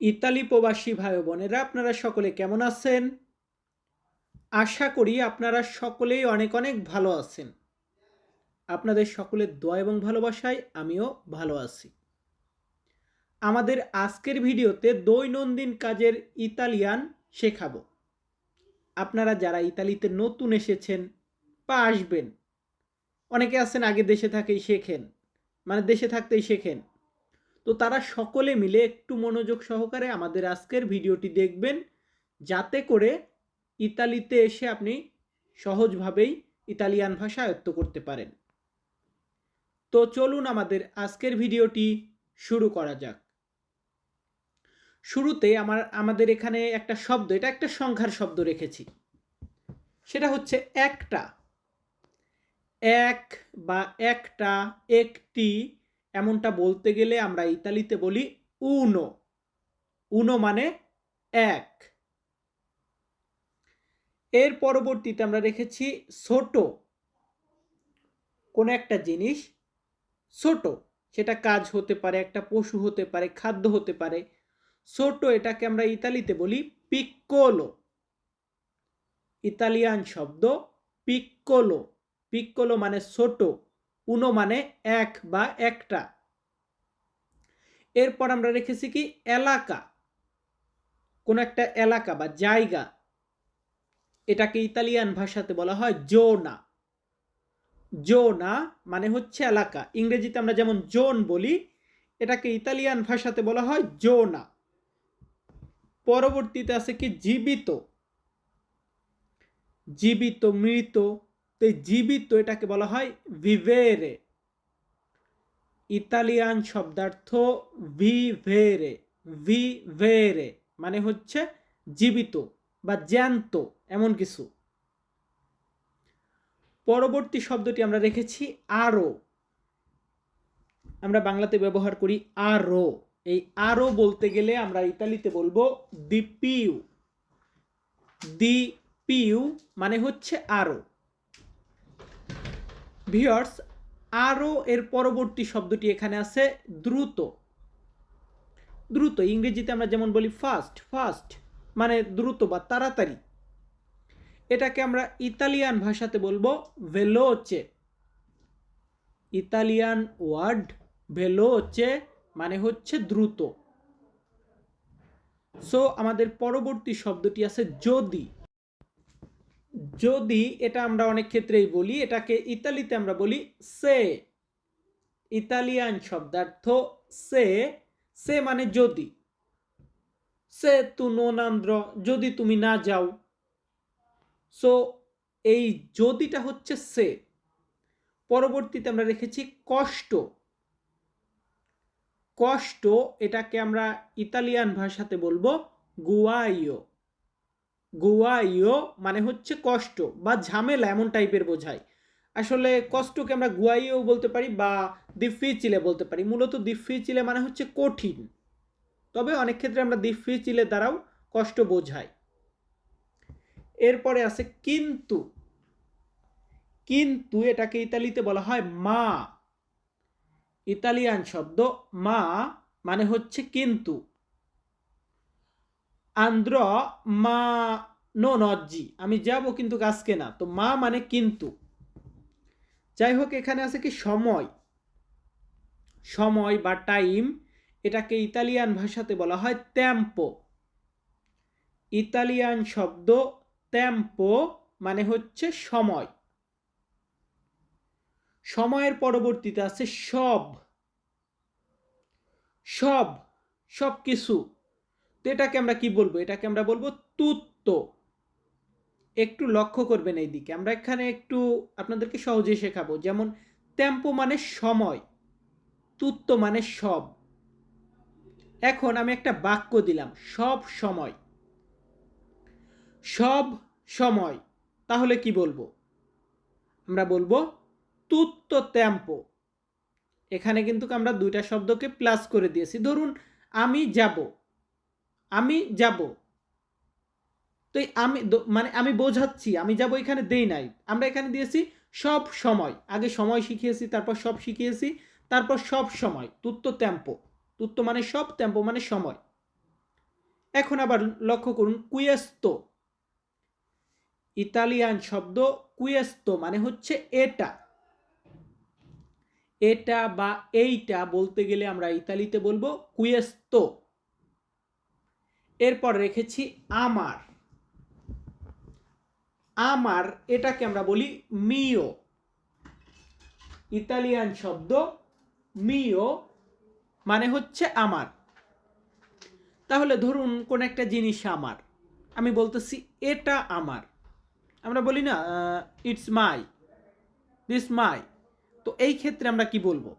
Italy প্রবাসী ভাই বোনেরা, আপনারা সকলে কেমন আছেন? আশা করি আপনারা সকলেই অনেক অনেক ভালো আছেন। আপনাদের সকলের দোয়া এবং ভালোবাসায় আমিও ভালো আছি। আমাদের আজকের ভিডিওতে দৈনন্দিন কাজের ইতালিয়ান শেখাবো। আপনারা যারা ইতালিতে নতুন এসেছেন বা আসবেন, অনেকে আছেন আগে দেশে থাকেই শেখেন মানে দেশে থাকতেই শেখেন তো তারা সকলে মিলে একটু মনোযোগ সহকারে আমাদের আজকের ভিডিওটি দেখবেন। যাতে করে ইতালিতে এসে আপনি সহজভাবেই ইতালিয়ান ভাষা আয়ত্ত করতে পারেন। তো চলুন আমাদের আজকের ভিডিওটি শুরু করা যাক। শুরুতে আমার, আমাদের এখানে একটা শব্দ, এটা একটা সংখ্যার শব্দ রেখেছি। সেটা হচ্ছে একটা। এক বা একটা, একটি এমনটা বলতে গেলে আমরা ইতালিতে বলি উনো উনো মানে এক। এর পরবর্তীতে আমরা রেখেছি ছোট কোনো একটা জিনিস ছোট সেটা কাজ হতে পারে, একটা পশু হতে পারে, খাদ্য হতে পারে। ছোট এটাকে আমরা ইতালিতে বলি পিক্কোলো ইতালিয়ান শব্দ পিক্কোলো পিক্কোলো মানে ছোট উনো মানে এক বা একটা। এরপর আমরা রেখেছি কি? এলাকা। কোন একটা এলাকা বা জায়গা। এটাকে ইতালিয়ান ভাষাতে বলা হয় জোনা। জোনা মানে হচ্ছে এলাকা। ইংরেজিতে আমরা যেমন জোন বলি, এটাকে ইতালিয়ান ভাষাতে বলা হয় জোনা। পরবর্তীতে আছে কি? জীবিত। জীবিত, মৃত তো জীবিত এটাকে বলা হয় ভিভেরে ইতালিয়ান শব্দার্থ ভিভেরে ভিভেরে মানে হচ্ছে জীবিত বা জ্যান্ত এমন কিছু। পরবর্তী শব্দটি আমরা রেখেছি আরও। আমরা বাংলাতে ব্যবহার করি আরও। এই আরও বলতে গেলে আমরা ইতালিতে বলব দিপিউ দিপিউ মানে হচ্ছে আরও। ভিওর্স আরও এর পরবর্তী শব্দটি এখানে আছে, দ্রুত। দ্রুত, ইংরেজিতে আমরা যেমন বলি ফাস্ট ফাস্ট মানে দ্রুত বা তাড়াতাড়ি। এটাকে আমরা ইতালিয়ান ভাষাতে বলব ভেলোচে ইতালিয়ান ওয়ার্ড ভেলোচে মানে হচ্ছে দ্রুত। সো আমাদের পরবর্তী শব্দটি আছে যদি। যদি এটা আমরা অনেক ক্ষেত্রেই বলি, এটাকে ইতালিতে আমরা বলি সে, ইতালিয়ান শব্দার্থ সে সে মানে যদি। সে তু নোনান্দ্র যদি তুমি না যাও। সো এই যদিটা হচ্ছে সে। পরবর্তীতে আমরা রেখেছি কষ্ট। কষ্ট, এটাকে আমরা ইতালিয়ান ভাষাতে বলব গুয়াইও। গুয়াইও মানে হচ্ছে কষ্ট বা ঝামেলা এমন টাইপের বোঝায়। আসলে কষ্টকে আমরা গুয়াইও বলতে পারি বা চিলে বলতে পারি। মূলত চিলে মানে হচ্ছে কঠিন। তবে অনেক ক্ষেত্রে আমরা চিলে দ্বারাও কষ্ট বোঝাই। এরপরে আছে কিন্তু। কিন্তু এটাকে ইতালিতে বলা হয় মা। ইতালিয়ান শব্দ মা মানে হচ্ছে কিন্তু। আন্দ্র, মা, নো নজ্জি আমি যাব কিন্তু আজকে না। তো মা মানে কিন্তু। যাই হোক, এখানে আছে কি সময়। সময় বা টাইম এটাকে ইতালিয়ান ভাষাতে বলা হয় ত্যাম্পো ইতালিয়ান শব্দ ত্যাম্পো মানে হচ্ছে সময়। সময়ের পরবর্তীতে আছে সব। সব সব কিছু তো এটাকে আমরা কি বলব? এটাকে আমরা বলব তুত্ত একটু লক্ষ্য করবেন এই দিকে আমরা এখানে একটু আপনাদেরকে সহজে শেখাবো। যেমন টেম্পো মানে সময় তুত্ত মানে সব। এখন আমি একটা বাক্য দিলাম, সব সময়। সব সময়, তাহলে কি বলব? আমরা বলব তুত্ত ত্যাম্পো এখানে কিন্তু আমরা দুইটা শব্দকে প্লাস করে দিয়েছি। ধরুন, আমি যাব। আমি যাব। তো আমি মানে আমি বোঝাচ্ছি, আমি যাব এখানে দেই নাই। আমরা এখানে দিয়েছি সব সময়। আগে সময় শিখিয়েছি, তারপর সব শিখিয়েছি, তারপর সব সময়। তুত্ত ত্যাম্পো। তুত্ত মানে সব, ত্যাম্পো মানে সময়। এখন আবার লক্ষ্য করুন, কুয়েস্তো। ইতালিয়ান শব্দ কুয়েস্তো মানে হচ্ছে এটা। এটা বা এইটা বলতে গেলে আমরা ইতালিতে বলব কুয়েস্তো। এরপর রেখেছি আমার। আমার এটাকে আমরা বলি মিও ইতালিয়ান শব্দ মিও মানে হচ্ছে আমার। তাহলে ধরুন কোন একটা জিনিস আমার। আমি বলতেছি এটা আমার। আমরা বলি না ইটস মাই দিস মাই তো এই ক্ষেত্রে আমরা কি বলব?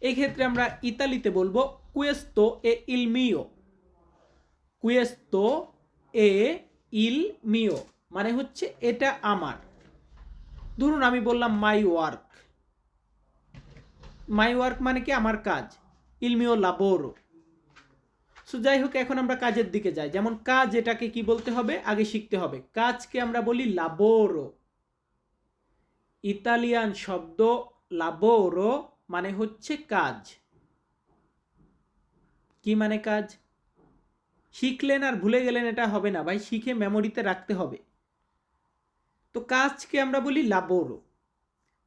এই ক্ষেত্রে আমরা ইতালিতে বলব কুয়েস্তো এ ইল মিও কুয়েস্তো এ ইল মিও মানে হচ্ছে এটা আমার। ধরুন আমি বললাম মাই ওয়ার্ক। মাই ওয়ার্ক মানে কি? আমার কাজ। ইলমিও লাবোরো। সো যাই হোক, এখন আমরা কাজের দিকে যাই। যেমন কাজ, এটাকে কি বলতে হবে? আগে শিখতে হবে। কাজকে আমরা বলি লাবোরো। ইতালিয়ান শব্দ লাবোরো মানে হচ্ছে কাজ। কি মানে কাজ? শিখলেন আর ভুলে গেলেন এটা হবে না, ভাই। শিখে মেমোরিতে রাখতে হবে। তো কাজকে আমরা বলি লাবোরো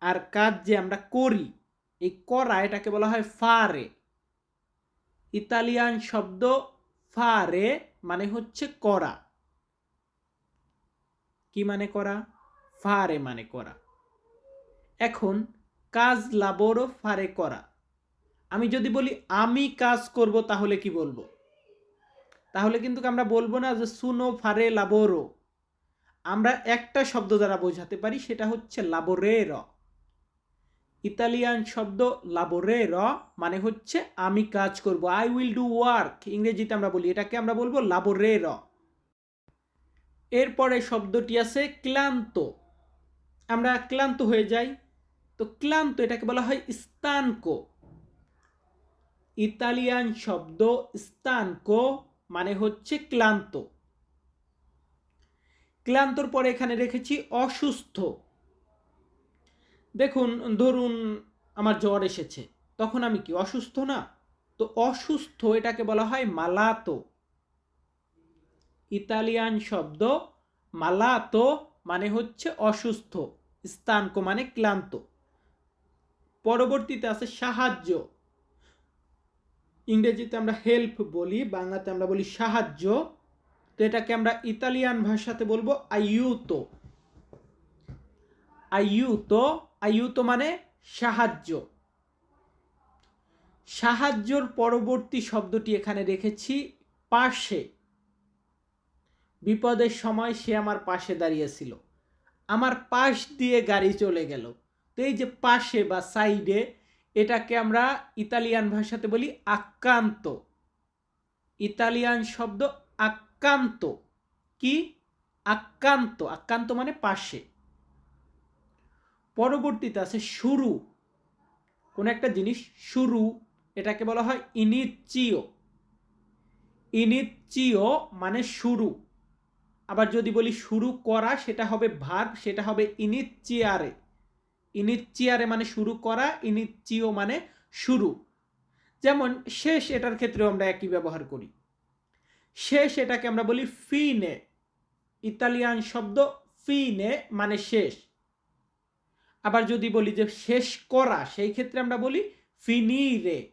আর কাজ যে আমরা করি, এই করা, এটাকে বলা হয় ফারে ইতালিয়ান শব্দ ফারে মানে হচ্ছে করা। কি মানে করা? ফারে মানে করা। এখন, কাজ লাবোরো ফারে করা। আমি যদি বলি আমি কাজ করব, তাহলে কি বলব? তাহলে কিন্তু আমরা বলব না যে সুনো ফারে লাবোরো। আমরা একটা শব্দ দ্বারা বোঝাতে পারি, সেটা হচ্ছে লাবোরে র ইতালিয়ান শব্দ লাবোরে র মানে হচ্ছে আমি কাজ করব আই উইল ডু ওয়ার্ক ইংরেজিতে আমরা বলি, এটাকে আমরা বলব লাবোরে র এরপরে শব্দটি আছে ক্লান্ত। আমরা ক্লান্ত হয়ে যাই। তো ক্লান্ত এটাকে বলা হয় স্তানকো। ইতালিয়ান শব্দ স্তানকো মানে হচ্ছে ক্লান্ত। ক্লান্তর পরে এখানে রেখেছি অসুস্থ। দেখুন, ধরুন আমার জ্বর এসেছে, তখন আমি কি অসুস্থ না? তো অসুস্থ এটাকে বলা হয় মালাতো। ইতালিয়ান শব্দ মালাতো মানে হচ্ছে অসুস্থ, স্থানক মানে ক্লান্ত। পরবর্তীতে আছে সাহায্য। ইংরেজিতে আমরা হেল্প বলি, বাংলাতে আমরা বলি সাহায্য। তো এটাকে আমরা ইতালিয়ান ভাষাতে বলব আইউতো আইউতো আইউতো মানে সাহায্য। সাহায্যর পরবর্তী শব্দটি এখানে রেখেছি, পাশে। বিপদের সময় সে আমার পাশে দাঁড়িয়েছিল। আমার পাশ দিয়ে গাড়ি চলে গেল। তো এই যে পাশে বা সাইডে এটাকে আমরা ইতালিয়ান ভাষাতে বলি আক্রান্ত ইতালিয়ান শব্দ আক্রান্ত কি? আক্রান্ত আক্রান্ত মানে পাশে। পরবর্তীতে আছে শুরু। কোন একটা জিনিস শুরু, এটাকে বলা হয় ইনিচিও ইনিচিও মানে শুরু। আবার যদি বলি শুরু করা, সেটা হবে ভার্ব সেটা হবে ইনিচিয়ারে ইনিচিয়ারে মানে শুরু করা, ইনিচিও মানে শুরু। যেমন শেষ এটার ক্ষেত্রেও আমরা একই ব্যবহার করি। শেষ এটাকে আমরা বলি ফিনে। ইতালিয়ান শব্দ ফিনে মানে শেষ। আবার যদি বলি যে শেষ করা, সেই ক্ষেত্রে আমরা বলি ফিনিরে।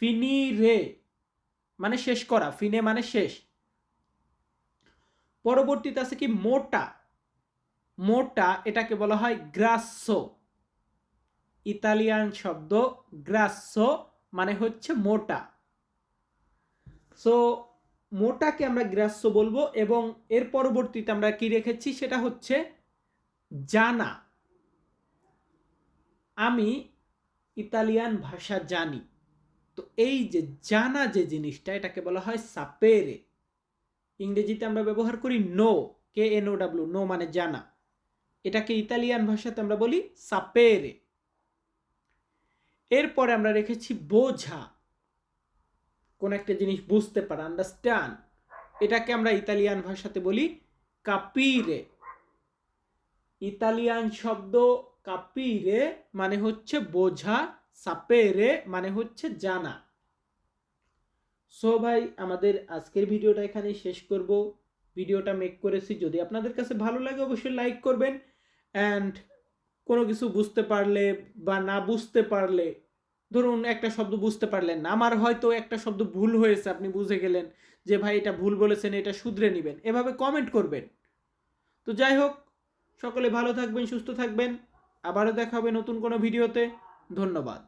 ফিনিরে মানে শেষ করা, ফিনে মানে শেষ। পরবর্তীতে আছে কি মোটা। মোটা, এটাকে বলা হয় গ্রাস্য ইতালিয়ান শব্দ গ্রাস্য মানে হচ্ছে মোটা। সো মোটাকে আমরা গ্রাস্য বলব এবং এর পরবর্তীতে আমরা কি রেখেছি? সেটা হচ্ছে জানা। আমি ইতালিয়ান ভাষা জানি। তো এই যে জানা যে জিনিসটা, এটাকে বলা হয় সাপেরে। ইংরেজিতে আমরা ব্যবহার করি know, K N O W know মানে জানা। এটাকে ইতালিয়ান ভাষাতে আমরা বলি সাপেরে এরপরে আমরা রেখেছি বোঝা। কোন একটা জিনিস বুঝতে পারা আন্ডারস্ট্যান্ড এটাকে আমরা ইতালিয়ান ভাষাতে বলি কাপিরে ইতালিয়ান শব্দ কাপিরে মানে হচ্ছে বোঝা সাপেরে মানে হচ্ছে জানা। সো ভাই, আমাদের আজকের ভিডিওটা এখানে শেষ করব। ভিডিওটা মেক করেছি। যদি আপনাদের কাছে ভালো লাগে, অবশ্যই লাইক করবেন। অ্যান্ড কোনো কিছু বুঝতে পারলে বা না বুঝতে পারলে, ধরুন একটা শব্দ বুঝতে পারলেন না, আমার হয়তো একটা শব্দ ভুল হয়েছে, আপনি বুঝে গেলেন যে ভাই এটা ভুল বলেছেন, এটা শুধরে নেবেন, এভাবে কমেন্ট করবেন। তো যাই হোক, সকলে ভালো থাকবেন, সুস্থ থাকবেন, আবারও দেখা হবে নতুন কোনো ভিডিওতে ধন্যবাদ।